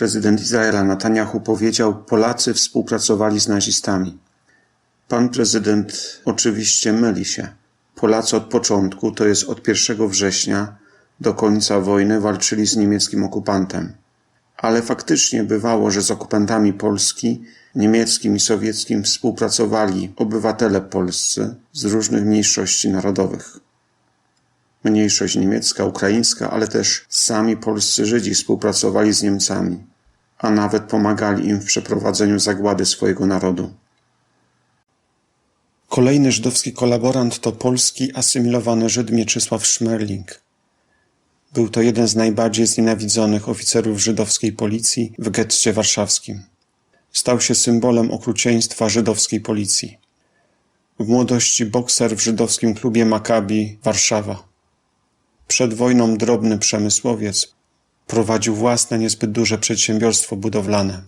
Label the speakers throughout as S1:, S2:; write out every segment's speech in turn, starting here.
S1: prezydent Izraela Netanyahu powiedział, Polacy współpracowali z nazistami. Pan prezydent oczywiście myli się. Polacy od początku, to jest od 1 września do końca wojny, walczyli z niemieckim okupantem. Ale faktycznie bywało, że z okupantami Polski, niemieckim i sowieckim współpracowali obywatele polscy z różnych mniejszości narodowych. Mniejszość niemiecka, ukraińska, ale też sami polscy Żydzi współpracowali z Niemcami, a nawet pomagali im w przeprowadzeniu zagłady swojego narodu. Kolejny żydowski kolaborant to polski asymilowany Żyd Mieczysław Szmerling. Był to jeden z najbardziej znienawidzonych oficerów żydowskiej policji w getcie warszawskim. Stał się symbolem okrucieństwa żydowskiej policji. W młodości bokser w żydowskim klubie Maccabi Warszawa. Przed wojną drobny przemysłowiec prowadził własne niezbyt duże przedsiębiorstwo budowlane.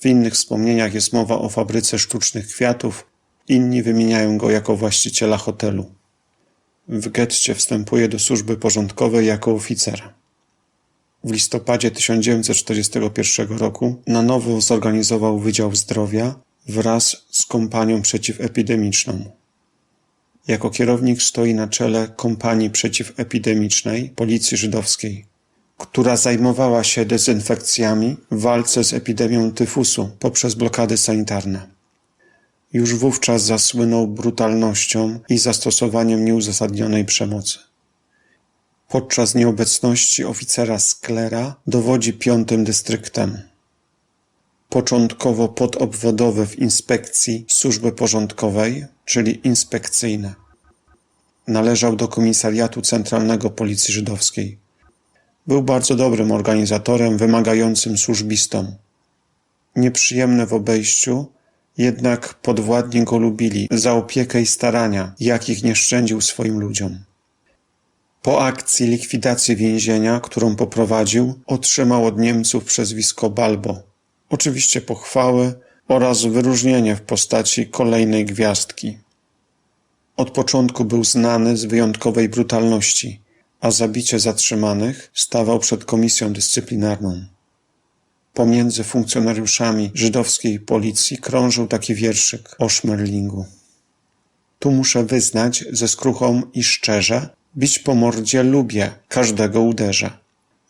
S1: W innych wspomnieniach jest mowa o fabryce sztucznych kwiatów, inni wymieniają go jako właściciela hotelu. W getcie wstępuje do służby porządkowej jako oficer. W listopadzie 1941 roku na nowo zorganizował Wydział Zdrowia wraz z kompanią przeciwepidemiczną. Jako kierownik stoi na czele kompanii przeciwepidemicznej Policji Żydowskiej, która zajmowała się dezynfekcjami w walce z epidemią tyfusu poprzez blokady sanitarne. Już wówczas zasłynął brutalnością i zastosowaniem nieuzasadnionej przemocy. Podczas nieobecności oficera Sklera dowodzi piątym dystryktem. Początkowo podobwodowy w inspekcji służby porządkowej, czyli inspekcyjne. Należał do Komisariatu Centralnego Policji Żydowskiej. Był bardzo dobrym organizatorem, wymagającym służbistą. Nieprzyjemne w obejściu, jednak podwładni go lubili za opiekę i starania, jakich nie szczędził swoim ludziom. Po akcji likwidacji więzienia, którą poprowadził, otrzymał od Niemców przezwisko Balbo. Oczywiście pochwały oraz wyróżnienie w postaci kolejnej gwiazdki. Od początku był znany z wyjątkowej brutalności, a zabicie zatrzymanych stawał przed komisją dyscyplinarną. Pomiędzy funkcjonariuszami żydowskiej policji krążył taki wierszyk o Szmerlingu. Tu muszę wyznać ze skruchą i szczerze, bić po mordzie lubię, każdego uderzę.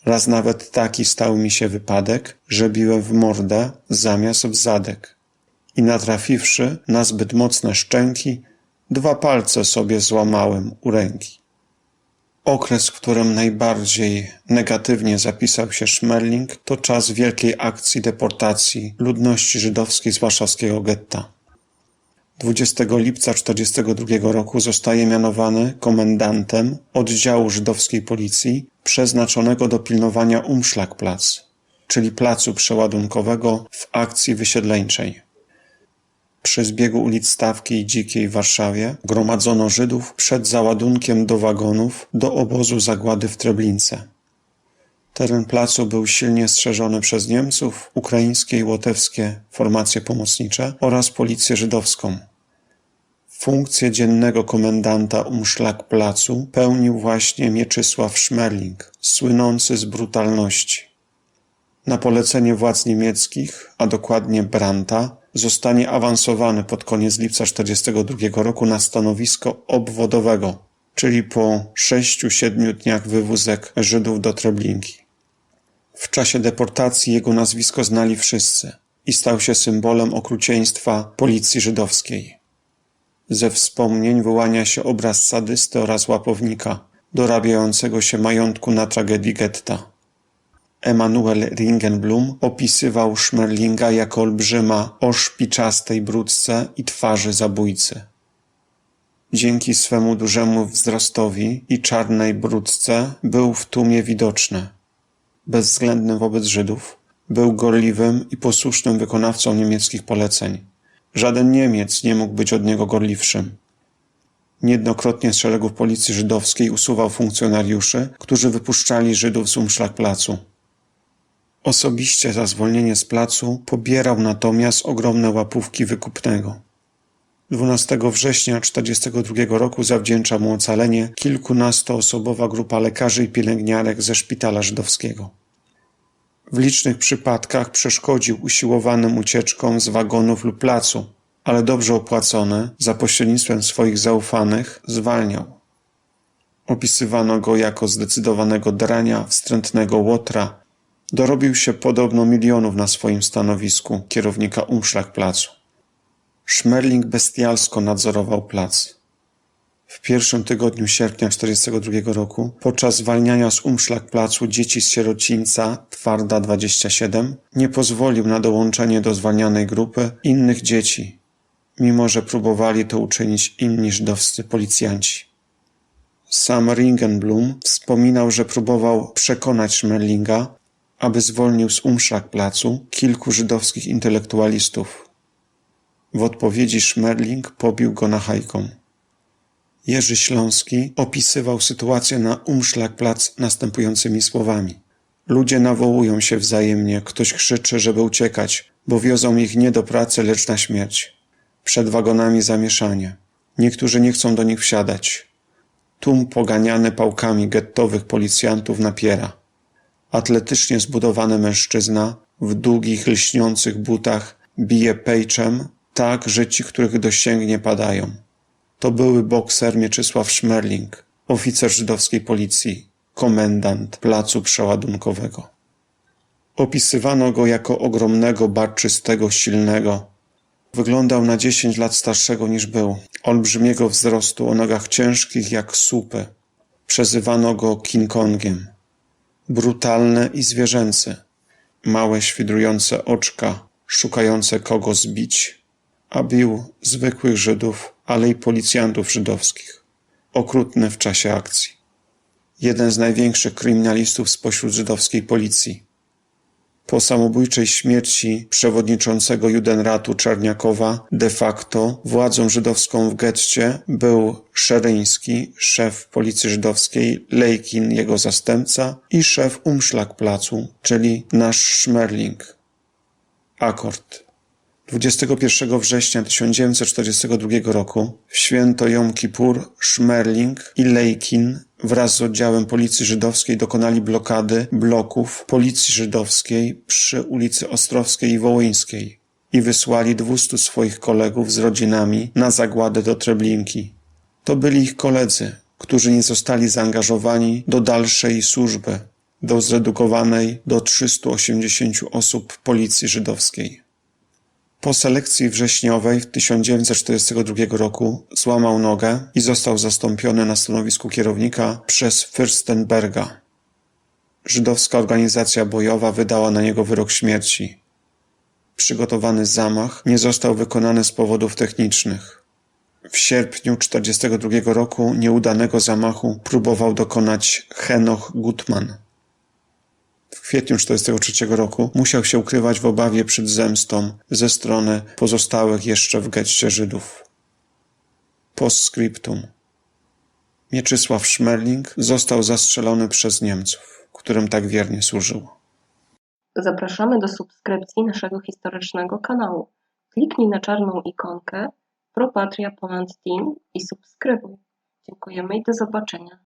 S1: Raz nawet taki stał mi się wypadek, że biłem w mordę zamiast w zadek. I natrafiwszy na zbyt mocne szczęki, dwa palce sobie złamałem u ręki. Okres, w którym najbardziej negatywnie zapisał się Szmerling, to czas wielkiej akcji deportacji ludności żydowskiej z warszawskiego getta. 20 lipca 1942 roku zostaje mianowany komendantem oddziału żydowskiej policji przeznaczonego do pilnowania Umschlagplatz, czyli placu przeładunkowego w akcji wysiedleńczej. Przy zbiegu ulic Stawki i Dzikiej w Warszawie gromadzono Żydów przed załadunkiem do wagonów do obozu zagłady w Treblince. Teren placu był silnie strzeżony przez Niemców, ukraińskie i łotewskie formacje pomocnicze oraz policję żydowską. Funkcję dziennego komendanta Umszlak Placu pełnił właśnie Mieczysław Szmerling, słynący z brutalności. Na polecenie władz niemieckich, a dokładnie Branta, zostanie awansowany pod koniec lipca 1942 roku na stanowisko obwodowego, czyli po sześciu-siedmiu dniach wywózek Żydów do Treblinki. W czasie deportacji jego nazwisko znali wszyscy i stał się symbolem okrucieństwa policji żydowskiej. Ze wspomnień wyłania się obraz sadysty oraz łapownika, dorabiającego się majątku na tragedii getta. Emanuel Ringenblum opisywał Szmerlinga jako olbrzyma o szpiczastej brudce i twarzy zabójcy. Dzięki swemu dużemu wzrostowi i czarnej brudce był w tłumie widoczny. Bezwzględny wobec Żydów, był gorliwym i posłusznym wykonawcą niemieckich poleceń. Żaden Niemiec nie mógł być od niego gorliwszym. Niejednokrotnie z szeregów policji żydowskiej usuwał funkcjonariuszy, którzy wypuszczali Żydów z Umszlagplacu. Osobiście za zwolnienie z placu pobierał natomiast ogromne łapówki wykupnego. 12 września 1942 roku zawdzięcza mu ocalenie kilkunastoosobowa grupa lekarzy i pielęgniarek ze szpitala żydowskiego. W licznych przypadkach przeszkodził usiłowanym ucieczkom z wagonów lub placu, ale dobrze opłacony, za pośrednictwem swoich zaufanych, zwalniał. Opisywano go jako zdecydowanego drania, wstrętnego łotra. Dorobił się podobno milionów na swoim stanowisku kierownika Umschlagplacu. Szmerling bestialsko nadzorował plac. W pierwszym tygodniu sierpnia 1942 roku, podczas zwalniania z Umschlagplacu dzieci z sierocińca Twarda 27, nie pozwolił na dołączenie do zwalnianej grupy innych dzieci, mimo że próbowali to uczynić inni żydowscy policjanci. Sam Ringenblum wspominał, że próbował przekonać Schmerlinga, aby zwolnił z Umschlagplacu kilku żydowskich intelektualistów. W odpowiedzi Schmerling pobił go nachajką. Jerzy Śląski opisywał sytuację na Umschlagplatz następującymi słowami. Ludzie nawołują się wzajemnie, ktoś krzyczy, żeby uciekać, bo wiozą ich nie do pracy, lecz na śmierć. Przed wagonami zamieszanie. Niektórzy nie chcą do nich wsiadać. Tłum poganiany pałkami gettowych policjantów napiera. Atletycznie zbudowany mężczyzna w długich, lśniących butach bije pejczem tak, że ci, których dosięgnie, padają. To były bokser Mieczysław Szmerling, oficer żydowskiej policji, komendant placu przeładunkowego. Opisywano go jako ogromnego, barczystego, silnego. Wyglądał na dziesięć lat starszego niż był, olbrzymiego wzrostu, o nogach ciężkich jak słupy. Przezywano go King Kongiem. Brutalny i zwierzęcy. Małe, świdrujące oczka, szukające kogo zbić, a bił zwykłych Żydów, ale i policjantów żydowskich. Okrutny w czasie akcji. Jeden z największych kryminalistów spośród żydowskiej policji. Po samobójczej śmierci przewodniczącego Judenratu Czarniakowa de facto władzą żydowską w getcie był Szeryński, szef policji żydowskiej, Lejkin, jego zastępca i szef Umschlagplacu, czyli nasz Schmerling. Akord. 21 września 1942 roku w święto Jom Kippur Schmerling i Lejkin wraz z oddziałem policji żydowskiej dokonali blokady bloków policji żydowskiej przy ulicy Ostrowskiej i Wołyńskiej i wysłali 200 swoich kolegów z rodzinami na zagładę do Treblinki. To byli ich koledzy, którzy nie zostali zaangażowani do dalszej służby, do zredukowanej do 380 osób policji żydowskiej. Po selekcji wrześniowej w 1942 roku złamał nogę i został zastąpiony na stanowisku kierownika przez Fürstenberga. Żydowska organizacja bojowa wydała na niego wyrok śmierci. Przygotowany zamach nie został wykonany z powodów technicznych. W sierpniu 1942 roku nieudanego zamachu próbował dokonać Henoch Gutmann. Kwietniu 1943 roku musiał się ukrywać w obawie przed zemstą ze strony pozostałych jeszcze w getcie Żydów. Postscriptum. Mieczysław Szmerling został zastrzelony przez Niemców, którym tak wiernie służył.
S2: Zapraszamy do subskrypcji naszego historycznego kanału. Kliknij na czarną ikonkę Pro Patria Poland Team i subskrybuj. Dziękujemy i do zobaczenia.